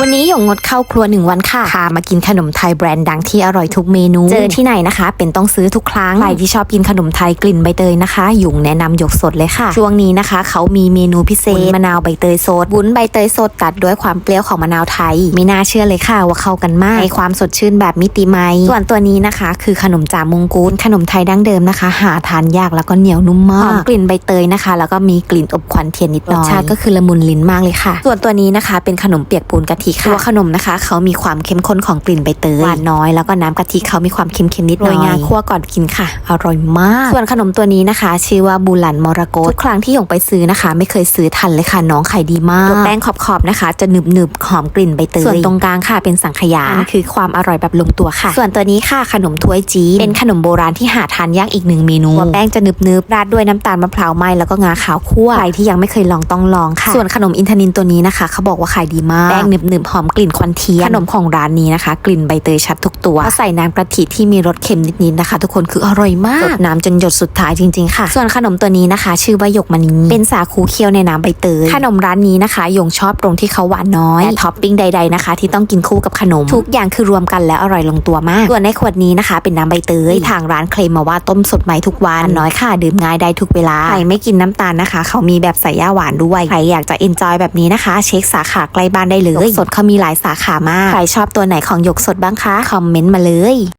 วันนี้หยงงดเข้าครัวหนึ่งวันค่ะพามากินขนมไทยแบรนด์ดังที่อร่อยทุกเมนู เจอที่ไหนนะคะ เป็นต้องซื้อทุกครั้ง ใครที่ชอบกินขนมไทยกลิ่นใบเตยนะคะหยงแนะนำหยกสดเลยค่ะ ช่วงนี้นะคะ เขามีเมนูพิเศษมะนาวใบเตยสดวุ้นใบเตยสดตัดด้วยความเปรี้ยวของมะนาวไทย ไม่น่าเชื่อเลยค่ะว่าเข้ากันมากให้ความสดชื่นแบบมิติใหม่ ส่วนตัวนี้นะคะ คือขนมจามงกุฎขนมไทยดั้งเดิมนะคะ หาทานยากแล้วก็เหนียวนุ่มมากหอมกลิ่นใบเตยนะคะ แล้วก็มีกลิ่นอบควันเทียนนิดหน่อยรสชาติก็คือละมุนลิ้นมากเลยค่ะ ส่วนตัวนี้นะคะ เป็นขนมเปียกปูนกะทิค่ะตัวขนมนะคะเขามีความเข้มข้นของกลิ่นใบเตยหวานน้อยแล้วก็น้ำกะทิเขามีความเค็มๆนิดหน่อยโรยงาคั่วก่อนกินค่ะ อร่อยมาก ส่วนขนมตัวนี้นะคะ ชื่อว่าบูลันมรกตทุกครั้งที่หยงไปซื้อนะคะ ไม่เคยซื้อทันเลยค่ะน้องขายดีมากตัวแป้งขอบๆนะคะ จะหนึบๆหอมกลิ่นใบเตยส่วนตรงกลางค่ะเป็นสังขยาอันคือความอร่อยแบบลงตัวค่ะ ส่วนตัวนี้ค่ะขนมถ้วยจีนเป็นขนมโบราณที่หาทานยากอีกหนึ่งเมนูตัวแป้งจะหนึบๆราดด้วยน้ำตาลมะพร้าวไหมแล้วก็งาขาวคั่วใครที่ยังไม่เคยลองต้องลองค่ะ ส่วนขนมอินทนินตัวนี้นะคะเขาบอกว่าขายดีมากแป้งหนึบๆหอมกลิ่นควันเทียนขนมของร้านนี้นะคะ กลิ่นใบเตยชัดทุกตัวใส่น้ำกะทิที่มีรสเค็มนิดๆนะคะ ทุกคนคืออร่อยมากสดน้ำจนหยดสุดท้ายจริงๆค่ะ ส่วนขนมตัวนี้นะคะ ชื่อว่าหยกมณีเป็นสาคูเคี่ยวในน้ำใบเตยขนมร้านนี้นะคะหยงชอบตรงที่เขาหวานน้อยและท็อปปิ้งใด ๆนะคะ ที่ต้องกินคู่กับขนม ทุกอย่างคือรวมกันแล้วอร่อยลงตัวมาก ส่วนในขวดนี้นะคะ เป็นน้ำใบเตยที่ทางร้านเคลมมาว่าต้มสดใหม่ทุกวันน้อยค่ะดื่มง่ายได้ทุกเวลาใครไม่กินน้ำตาลนะคะ เขามีแบบใส่ย่าหวานด้วยใครอยากจะเอนจอยแบบนี้นะคะ เช็คสาขาใกล้บ้านได้เลยหยกสดเขามีหลายสาขามาก ใครชอบตัวไหนของหยกสดบ้างคะ คอมเมนต์มาเลย